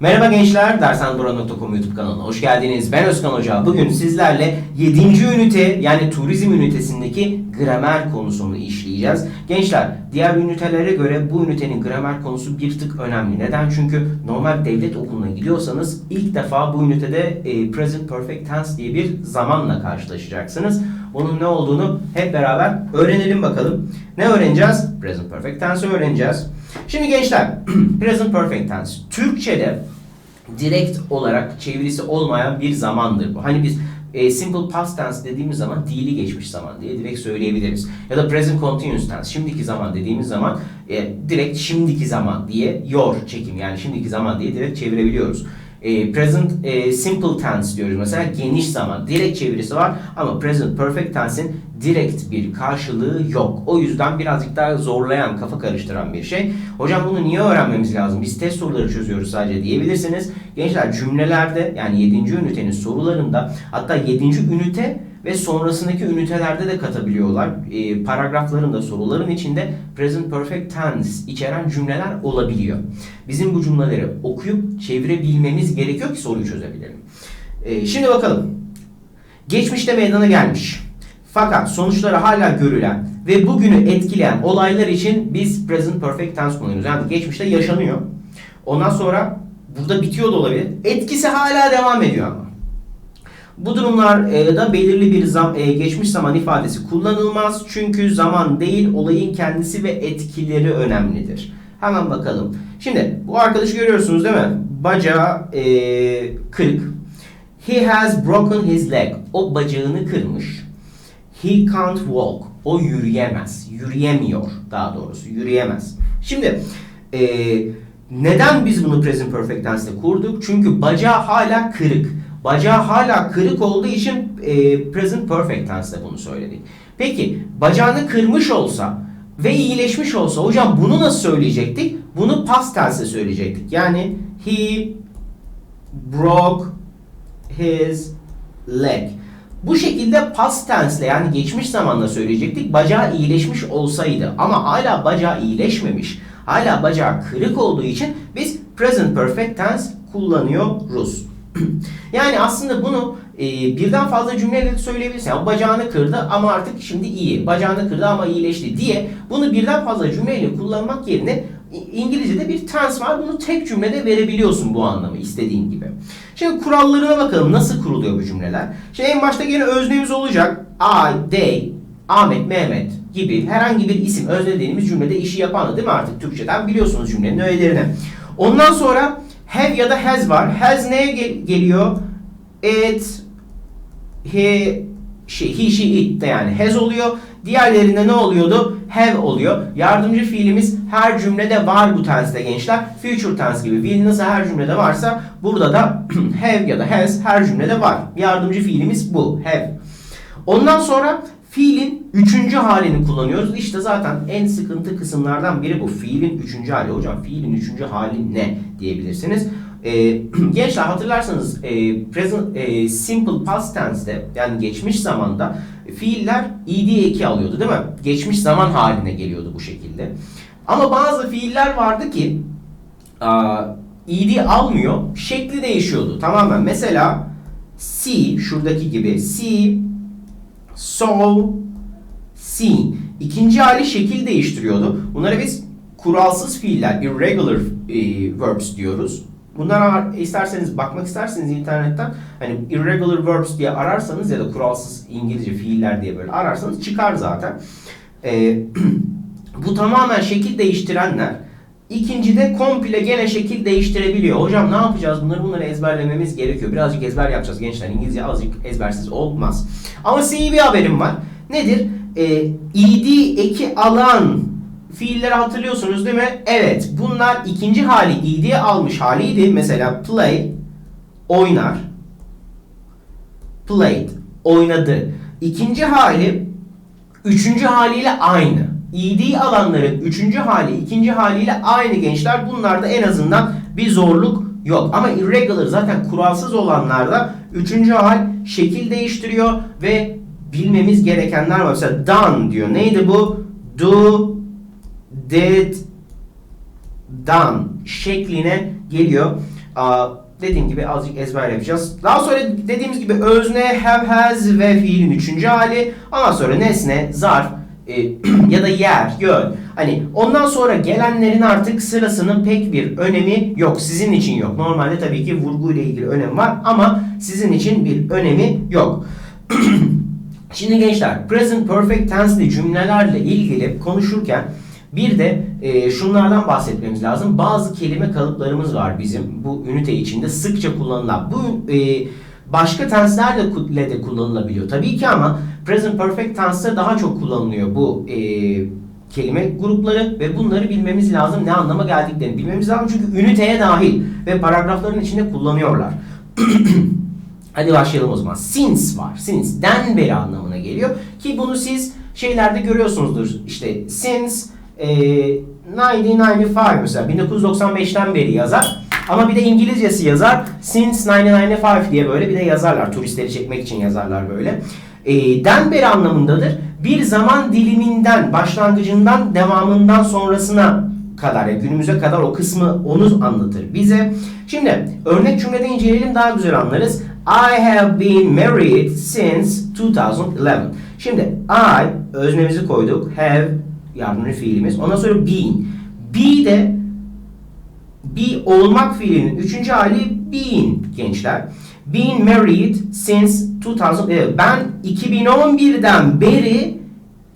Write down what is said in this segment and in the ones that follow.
Merhaba gençler, dersanbura.com YouTube kanalına hoş geldiniz. Ben Özkan Hoca. Bugün sizlerle 7. ünite yani turizm ünitesindeki gramer konusunu işleyeceğiz. Gençler, diğer ünitelere göre bu ünitenin gramer konusu bir tık önemli. Neden? Çünkü normal devlet okuluna gidiyorsanız ilk defa bu ünitede e, present perfect tense diye bir zamanla karşılaşacaksınız. Bunun ne olduğunu hep beraber öğrenelim bakalım. Ne öğreneceğiz? Present perfect tense'ı öğreneceğiz. Şimdi gençler, present perfect tense Türkçe'de direkt olarak çevirisi olmayan bir zamandır bu. Hani biz e, simple past tense dediğimiz zaman fiili geçmiş zaman diye direkt söyleyebiliriz. Ya da present continuous tense şimdiki zaman dediğimiz zaman e, direkt şimdiki zaman diye yor çekim yani şimdiki zaman diye direkt çevirebiliyoruz. E, present e, simple tense diyoruz mesela geniş zaman direkt çevirisi var ama present perfect tense'in direkt bir karşılığı yok. O yüzden birazcık daha zorlayan, kafa karıştıran bir şey. Hocam bunu niye öğrenmemiz lazım? Biz test soruları çözüyoruz sadece diyebilirsiniz. Gençler cümlelerde yani 7. ünitenin sorularında hatta 7. ünite ve sonrasındaki ünitelerde de katabiliyorlar. E, paragrafların da soruların içinde present perfect tense içeren cümleler olabiliyor. Bizim bu cümleleri okuyup çevirebilmemiz gerekiyor ki soruyu çözebilelim. E, şimdi bakalım. Geçmişte meydana gelmiş. Fakat sonuçları hala görülen ve bugünü etkileyen olaylar için biz present perfect tense kullanıyoruz. Yani geçmişte yaşanıyor. Ondan sonra burada bitiyor da olabilir. Etkisi hala devam ediyor ama. Bu durumlarda belirli bir zam, e, geçmiş zaman ifadesi kullanılmaz. Çünkü zaman değil olayın kendisi ve etkileri önemlidir. Hemen bakalım. Şimdi bu arkadaşı görüyorsunuz değil mi? Bacağı e, kırık. He has broken his leg. O bacağını kırmış. He can't walk. O yürüyemez. Yürüyemiyor daha doğrusu. Yürüyemez. Şimdi e, neden biz bunu present perfect tense'de kurduk? Çünkü bacağı hala kırık. Bacağı hala kırık olduğu için e, present perfect tense'de bunu söyledik. Peki bacağını kırmış olsa ve iyileşmiş olsa hocam bunu nasıl söyleyecektik? Bunu past tense'de söyleyecektik. Yani he broke his leg. Bu şekilde past tense ile yani geçmiş zamanla söyleyecektik. Bacağı iyileşmiş olsaydı ama hala bacağı iyileşmemiş. Hala bacağı kırık olduğu için biz present perfect tense kullanıyoruz. yani aslında bunu e, birden fazla cümleyle de söyleyebilirsin. Yani bacağını kırdı ama artık şimdi iyi. Bacağını kırdı ama iyileşti diye bunu birden fazla cümleyle kullanmak yerine İngilizce'de bir tense var. Bunu tek cümlede verebiliyorsun bu anlamı istediğin gibi. Şimdi kurallarına bakalım nasıl kuruluyor bu cümleler. Şimdi en başta gene öznemiz olacak. I, they, Ahmet, Mehmet gibi herhangi bir isim özne dediğimiz cümlede işi yapan değil mi artık Türkçeden biliyorsunuz cümlenin öğelerini. Ondan sonra have ya da has var. Has neye gel- geliyor? It, he, she, he, she, it de yani has oluyor. Diğerlerinde ne oluyordu? Have oluyor. Yardımcı fiilimiz her cümlede var bu tense'de gençler. Future tense gibi. Will nasıl her cümlede varsa burada da have ya da has her cümlede var. Yardımcı fiilimiz bu. Have. Ondan sonra fiilin üçüncü halini kullanıyoruz. İşte zaten en sıkıntı kısımlardan biri bu. Fiilin üçüncü hali. Hocam fiilin üçüncü hali ne diyebilirsiniz. Ee, gençler hatırlarsanız e, present, e, simple past tense'de yani geçmiş zamanda fiiller ed eki alıyordu değil mi? Geçmiş zaman haline geliyordu bu şekilde. Ama bazı fiiller vardı ki a, ed almıyor, şekli değişiyordu tamamen. Mesela see şuradaki gibi see, saw, seen. İkinci hali şekil değiştiriyordu. Bunlara biz kuralsız fiiller, irregular e, verbs diyoruz. Bunlara isterseniz bakmak isterseniz internetten hani irregular verbs diye ararsanız ya da kuralsız İngilizce fiiller diye böyle ararsanız çıkar zaten. Ee, bu tamamen şekil değiştirenler. İkincide komple gene şekil değiştirebiliyor. Hocam ne yapacağız? Bunları bunları ezberlememiz gerekiyor. Birazcık ezber yapacağız gençler. İngilizce azıcık ezbersiz olmaz. Ama size iyi bir haberim var. Nedir? Ee, ed eki alan fiilleri hatırlıyorsunuz değil mi? Evet. Bunlar ikinci hali id'ye almış haliydi. Mesela play oynar. Played oynadı. İkinci hali üçüncü haliyle aynı. ed alanların üçüncü hali ikinci haliyle aynı gençler. Bunlarda en azından bir zorluk yok. Ama irregular zaten kuralsız olanlarda üçüncü hal şekil değiştiriyor ve bilmemiz gerekenler var. Mesela done diyor. Neydi bu? Do, did, done şekline geliyor. Aa, dediğim gibi azıcık ezber yapacağız. Daha sonra dediğimiz gibi özne, have, has ve fiilin üçüncü hali. Ondan sonra nesne, zarf e, ya da yer, yön. Hani ondan sonra gelenlerin artık sırasının pek bir önemi yok. Sizin için yok. Normalde tabii ki vurgu ile ilgili önem var ama sizin için bir önemi yok. Şimdi gençler present perfect tense'li cümlelerle ilgili konuşurken bir de e, şunlardan bahsetmemiz lazım. Bazı kelime kalıplarımız var bizim bu ünite içinde sıkça kullanılan. Bu e, başka tenselerle de kullanılabiliyor tabii ki ama present perfect tense'te daha çok kullanılıyor bu e, kelime grupları ve bunları bilmemiz lazım. Ne anlama geldiklerini bilmemiz lazım çünkü üniteye dahil ve paragrafların içinde kullanıyorlar. Hadi başlayalım o zaman. Since var. Since den beri anlamına geliyor ki bunu siz şeylerde görüyorsunuzdur. İşte since e, 1995 mesela 1995'ten beri yazar. Ama bir de İngilizcesi yazar. Since 1995 diye böyle bir de yazarlar. Turistleri çekmek için yazarlar böyle. E, den beri anlamındadır. Bir zaman diliminden, başlangıcından, devamından sonrasına kadar, yani günümüze kadar o kısmı onu anlatır bize. Şimdi örnek cümlede inceleyelim daha güzel anlarız. I have been married since 2011. Şimdi I öznemizi koyduk. Have yardımcı fiilimiz. Ondan sonra been. Be de be olmak fiilinin üçüncü hali being gençler. Been married since 2011. Ben 2011'den beri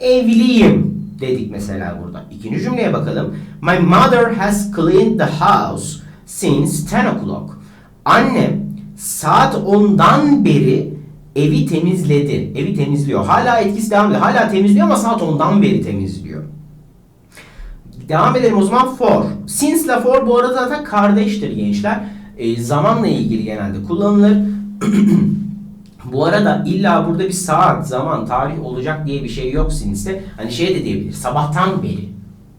evliyim dedik mesela burada. İkinci cümleye bakalım. My mother has cleaned the house since 10 o'clock. Annem saat 10'dan beri evi temizledi. Evi temizliyor. Hala etkisi devam ediyor. Hala temizliyor ama saat 10'dan beri temizliyor. Devam edelim o zaman for. Since ile for bu arada zaten kardeştir gençler. E, zamanla ilgili genelde kullanılır. bu arada illa burada bir saat, zaman, tarih olacak diye bir şey yok since'te. Hani şey de diyebilir. Sabahtan beri.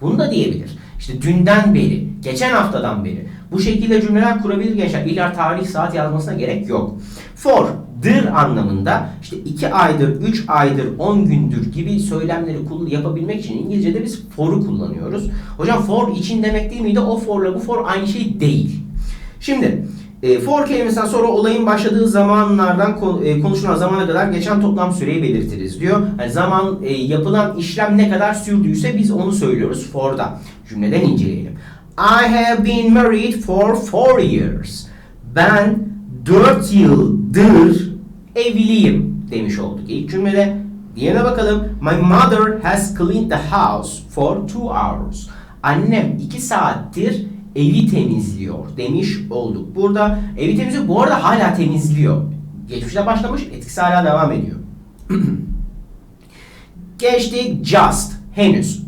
Bunu da diyebilir. İşte dünden beri, geçen haftadan beri. Bu şekilde cümleler kurabilir gençler. İlla tarih, saat yazmasına gerek yok. For, dır anlamında işte 2 aydır, 3 aydır, 10 gündür gibi söylemleri yapabilmek için İngilizce'de biz for'u kullanıyoruz. Hocam for için demek değil miydi? O for'la bu for aynı şey değil. Şimdi e, for kelimesinden sonra olayın başladığı zamanlardan e, konuşulan zamana kadar geçen toplam süreyi belirtiriz diyor. Yani zaman e, yapılan işlem ne kadar sürdüyse biz onu söylüyoruz for'da. Cümleden inceleyelim. I have been married for four years. Ben 4 yıldır evliyim demiş olduk ilk cümlede. Diğerine bakalım. My mother has cleaned the house for two hours. Annem 2 saattir evi temizliyor demiş olduk. Burada evi temizliyor. Bu arada hala temizliyor. Geçmişte başlamış, etkisi hala devam ediyor. Geçtik just, henüz.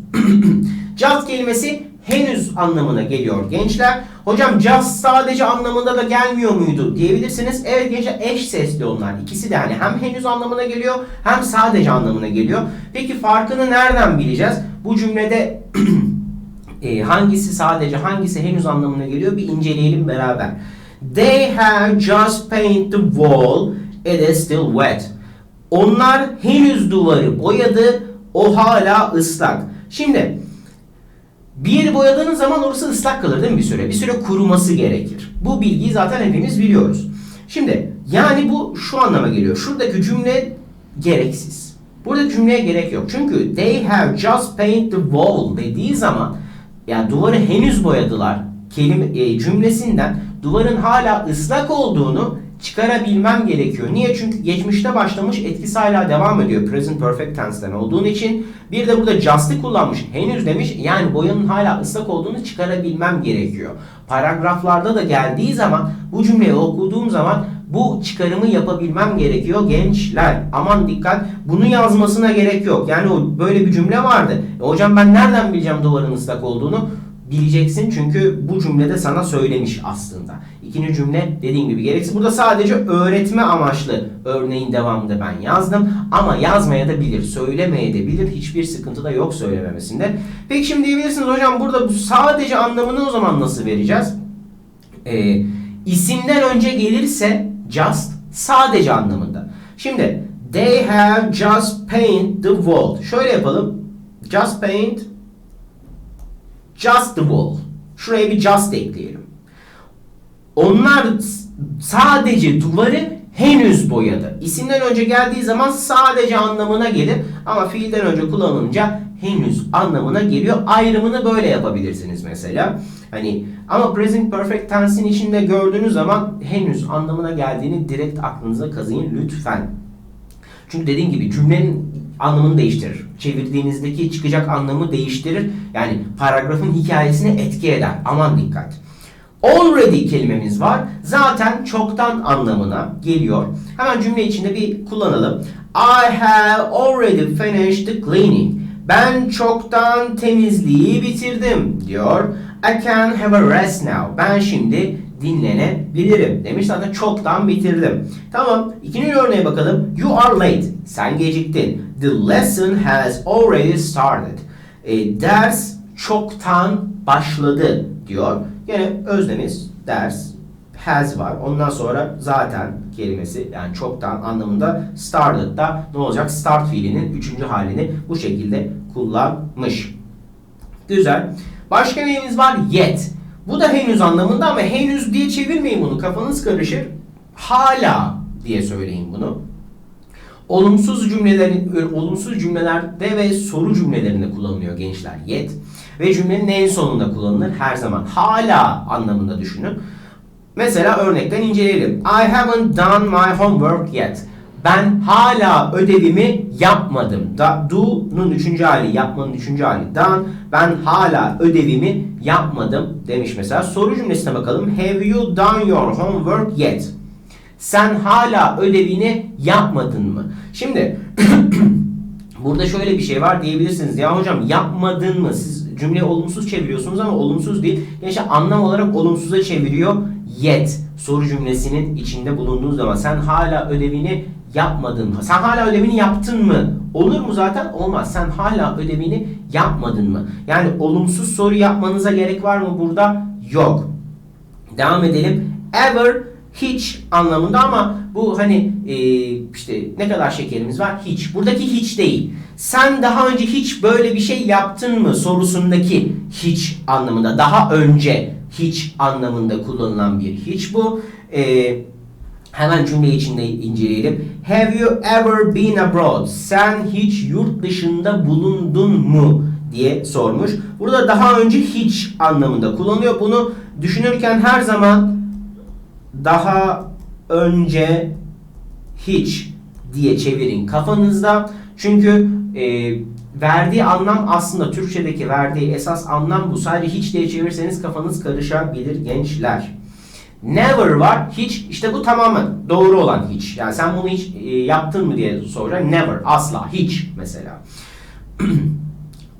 just kelimesi henüz anlamına geliyor gençler. Hocam just sadece anlamında da gelmiyor muydu diyebilirsiniz. Evet gençler eş sesli onlar. İkisi de yani hem henüz anlamına geliyor hem sadece anlamına geliyor. Peki farkını nereden bileceğiz? Bu cümlede e, hangisi sadece hangisi henüz anlamına geliyor bir inceleyelim beraber. They have just painted the wall. It is still wet. Onlar henüz duvarı boyadı. O hala ıslak. Şimdi bir yeri boyadığınız zaman orası ıslak kalır değil mi bir süre? Bir süre kuruması gerekir. Bu bilgiyi zaten hepimiz biliyoruz. Şimdi yani bu şu anlama geliyor. Şuradaki cümle gereksiz. Burada cümleye gerek yok. Çünkü they have just painted the wall dediği zaman yani duvarı henüz boyadılar kelime e, cümlesinden duvarın hala ıslak olduğunu çıkarabilmem gerekiyor. Niye? Çünkü geçmişte başlamış etkisi hala devam ediyor. Present Perfect Tense'den olduğun için. Bir de burada just'ı kullanmış. Henüz demiş. Yani boyanın hala ıslak olduğunu çıkarabilmem gerekiyor. Paragraflarda da geldiği zaman bu cümleyi okuduğum zaman bu çıkarımı yapabilmem gerekiyor gençler. Aman dikkat bunu yazmasına gerek yok. Yani böyle bir cümle vardı. E, hocam ben nereden bileceğim duvarın ıslak olduğunu? Bileceksin çünkü bu cümlede sana söylemiş aslında. İkinci cümle dediğim gibi gereksiz. Burada sadece öğretme amaçlı örneğin devamında ben yazdım. Ama yazmaya da bilir, söylemeye de bilir. Hiçbir sıkıntı da yok söylememesinde. Peki şimdi diyebilirsiniz hocam burada sadece anlamını o zaman nasıl vereceğiz? Ee, isimden önce gelirse just sadece anlamında. Şimdi they have just paint the wall. Şöyle yapalım. Just paint Just the wall. Şuraya bir just ekleyelim. Onlar sadece duvarı henüz boyadı. İsimden önce geldiği zaman sadece anlamına gelir ama fiilden önce kullanılınca henüz anlamına geliyor. Ayrımını böyle yapabilirsiniz mesela. Hani ama present perfect tense'in içinde gördüğünüz zaman henüz anlamına geldiğini direkt aklınıza kazıyın lütfen. Çünkü dediğim gibi cümlenin anlamını değiştirir. Çevirdiğinizdeki çıkacak anlamı değiştirir. Yani paragrafın hikayesine etki eder. Aman dikkat. Already kelimemiz var. Zaten çoktan anlamına geliyor. Hemen cümle içinde bir kullanalım. I have already finished the cleaning. Ben çoktan temizliği bitirdim diyor. I can have a rest now. Ben şimdi dinlenebilirim demiş zaten çoktan bitirdim. Tamam ikinci örneğe bakalım. You are late. Sen geciktin. The lesson has already started. E, ders çoktan başladı diyor. Yine öznemiz ders has var. Ondan sonra zaten kelimesi yani çoktan anlamında started da ne olacak? Start fiilinin üçüncü halini bu şekilde kullanmış. Güzel. Başka neyimiz var? Yet. Bu da henüz anlamında ama henüz diye çevirmeyin bunu. Kafanız karışır. Hala diye söyleyin bunu. Olumsuz cümlelerin olumsuz cümlelerde ve soru cümlelerinde kullanılıyor gençler yet ve cümlenin en sonunda kullanılır her zaman. Hala anlamında düşünün. Mesela örnekten inceleyelim. I haven't done my homework yet. Ben hala ödevimi yapmadım. Da, do'nun üçüncü hali, yapmanın üçüncü hali. Done. Ben hala ödevimi yapmadım demiş mesela. Soru cümlesine bakalım. Have you done your homework yet? Sen hala ödevini yapmadın mı? Şimdi burada şöyle bir şey var diyebilirsiniz. Ya hocam yapmadın mı? Siz cümleyi olumsuz çeviriyorsunuz ama olumsuz değil. Gençler anlam olarak olumsuza çeviriyor. Yet soru cümlesinin içinde bulunduğunuz zaman sen hala ödevini yapmadın mı? Sen hala ödevini yaptın mı? Olur mu zaten? Olmaz. Sen hala ödevini yapmadın mı? Yani olumsuz soru yapmanıza gerek var mı burada? Yok. Devam edelim. Ever hiç anlamında ama bu hani e, işte ne kadar şekerimiz var? Hiç. Buradaki hiç değil. Sen daha önce hiç böyle bir şey yaptın mı sorusundaki hiç anlamında. Daha önce hiç anlamında kullanılan bir hiç bu. E, hemen cümle içinde inceleyelim. Have you ever been abroad? Sen hiç yurt dışında bulundun mu? diye sormuş. Burada daha önce hiç anlamında kullanılıyor. Bunu düşünürken her zaman daha önce hiç diye çevirin kafanızda. Çünkü e, verdiği anlam aslında Türkçedeki verdiği esas anlam bu. Sadece hiç diye çevirirseniz kafanız karışabilir gençler. Never var. Hiç işte bu tamamen doğru olan hiç. Yani sen bunu hiç e, yaptın mı diye soracak. Never. Asla. Hiç mesela.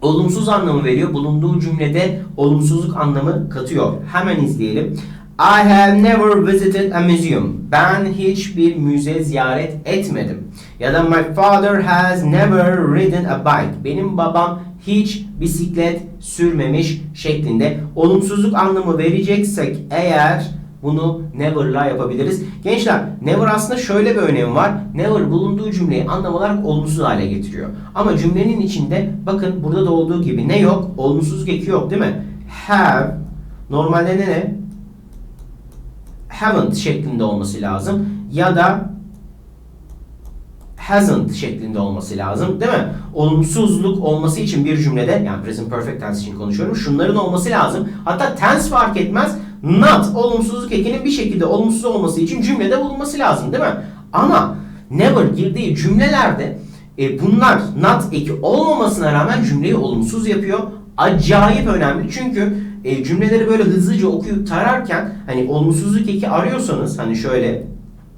olumsuz anlamı veriyor. Bulunduğu cümlede olumsuzluk anlamı katıyor. Hemen izleyelim. I have never visited a museum. Ben hiçbir müze ziyaret etmedim. Ya da my father has never ridden a bike. Benim babam hiç bisiklet sürmemiş şeklinde olumsuzluk anlamı vereceksek eğer bunu never'la yapabiliriz. Gençler never aslında şöyle bir önemi var. Never bulunduğu cümleyi anlam olarak olumsuz hale getiriyor. Ama cümlenin içinde bakın burada da olduğu gibi ne yok? Olumsuzluk eki yok değil mi? Have normalde ne ne? Haven't şeklinde olması lazım. Ya da hasn't şeklinde olması lazım değil mi? Olumsuzluk olması için bir cümlede yani present perfect tense için konuşuyorum. Şunların olması lazım. Hatta tense fark etmez. Not olumsuzluk ekinin bir şekilde olumsuz olması için cümlede bulunması lazım değil mi? Ama never girdiği cümlelerde e, bunlar not eki olmamasına rağmen cümleyi olumsuz yapıyor. Acayip önemli çünkü e, cümleleri böyle hızlıca okuyup tararken hani olumsuzluk eki arıyorsanız hani şöyle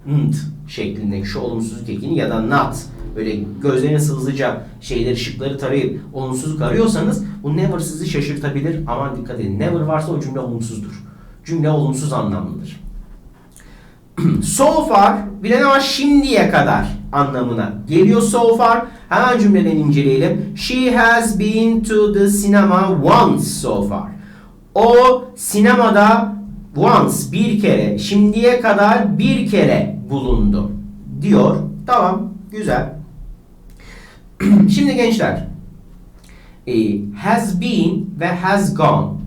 nt şeklindeki şu olumsuzluk ekini ya da not böyle gözleriniz hızlıca şeyleri şıkları tarayıp olumsuzluk arıyorsanız bu never sizi şaşırtabilir. Aman dikkat edin. Never varsa o cümle olumsuzdur. Cümle olumsuz anlamlıdır. so far bilen ama şimdiye kadar anlamına geliyor so far. Hemen cümleden inceleyelim. She has been to the cinema once so far. O sinemada once bir kere, şimdiye kadar bir kere bulundu diyor. Tamam, güzel. Şimdi gençler, e, has been ve has gone.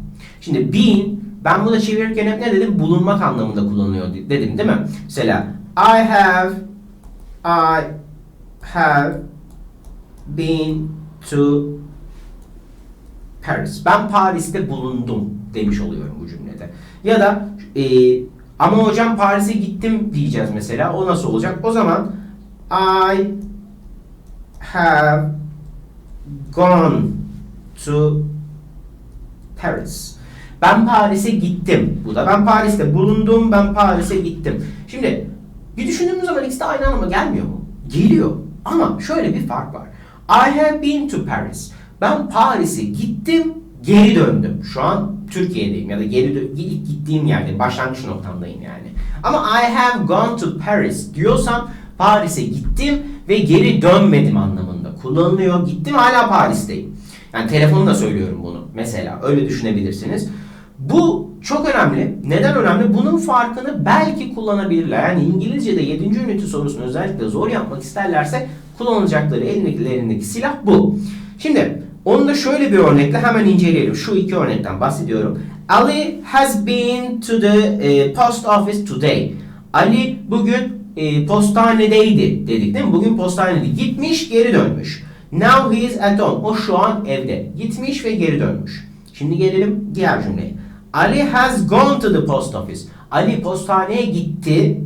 Şimdi been Ben bunu çevirirken hep ne dedim? Bulunmak anlamında kullanılıyor dedim değil mi? Mesela I have I have been to Paris. Ben Paris'te bulundum demiş oluyorum bu cümlede. Ya da e, ama hocam Paris'e gittim diyeceğiz mesela. O nasıl olacak? O zaman I have gone to Paris. Ben Paris'e gittim. Bu da ben Paris'te bulundum, ben Paris'e gittim. Şimdi bir düşündüğümüz zaman ikisi de aynı anlama gelmiyor mu? Geliyor. Ama şöyle bir fark var. I have been to Paris. Ben Paris'e gittim, geri döndüm. Şu an Türkiye'deyim ya da geri ilk gittiğim yerde, başlangıç noktamdayım yani. Ama I have gone to Paris diyorsam Paris'e gittim ve geri dönmedim anlamında kullanılıyor. Gittim hala Paris'teyim. Yani telefonla söylüyorum bunu mesela. Öyle düşünebilirsiniz. Bu çok önemli. Neden önemli? Bunun farkını belki kullanabilirler. Yani İngilizce'de 7. ünite sorusunu özellikle zor yapmak isterlerse kullanacakları elindeki silah bu. Şimdi onu da şöyle bir örnekle hemen inceleyelim. Şu iki örnekten bahsediyorum. Ali has been to the eh, post office today. Ali bugün e, postanedeydi dedik değil mi? Bugün postanedeydi. Gitmiş geri dönmüş. Now he is at home. O şu an evde. Gitmiş ve geri dönmüş. Şimdi gelelim diğer cümleye. Ali has gone to the post office. Ali postaneye gitti.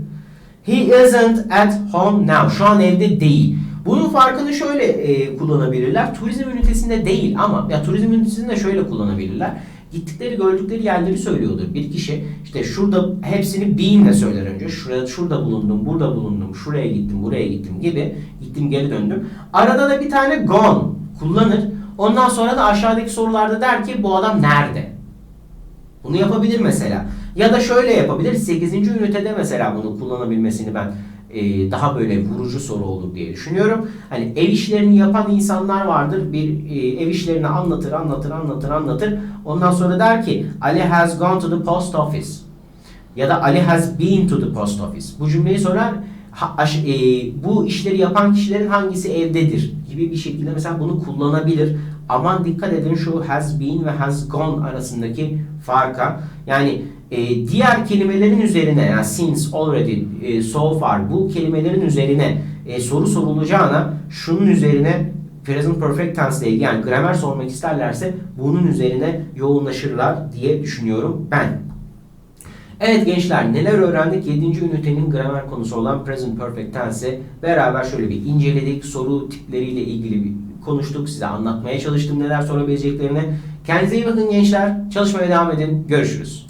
He isn't at home now. Şu an evde değil. Bunun farkını şöyle e, kullanabilirler. Turizm ünitesinde değil ama ya turizm ünitesinde şöyle kullanabilirler. Gittikleri gördükleri yerleri söylüyordur bir kişi. İşte şurada hepsini been'le söyler önce. Şurada, şurada bulundum, burada bulundum, şuraya gittim, buraya gittim gibi. Gittim geri döndüm. Arada da bir tane gone kullanır. Ondan sonra da aşağıdaki sorularda der ki bu adam nerede? Bunu yapabilir mesela. Ya da şöyle yapabilir. 8. ünitede mesela bunu kullanabilmesini ben e, daha böyle vurucu soru olur diye düşünüyorum. Hani ev işlerini yapan insanlar vardır. Bir e, ev işlerini anlatır, anlatır, anlatır, anlatır. Ondan sonra der ki Ali has gone to the post office. Ya da Ali has been to the post office. Bu cümleyi sorar. Ha, e, bu işleri yapan kişilerin hangisi evdedir gibi bir şekilde mesela bunu kullanabilir. Aman dikkat edin şu has been ve has gone arasındaki farka. Yani e, diğer kelimelerin üzerine yani since, already, e, so far bu kelimelerin üzerine e, soru sorulacağına şunun üzerine present perfect tense ile ilgili yani gramer sormak isterlerse bunun üzerine yoğunlaşırlar diye düşünüyorum ben. Evet gençler neler öğrendik? 7. ünitenin gramer konusu olan present perfect tense'i beraber şöyle bir inceledik. Soru tipleriyle ilgili bir konuştuk. Size anlatmaya çalıştım neler sorabileceklerini. Kendinize iyi bakın gençler. Çalışmaya devam edin. Görüşürüz.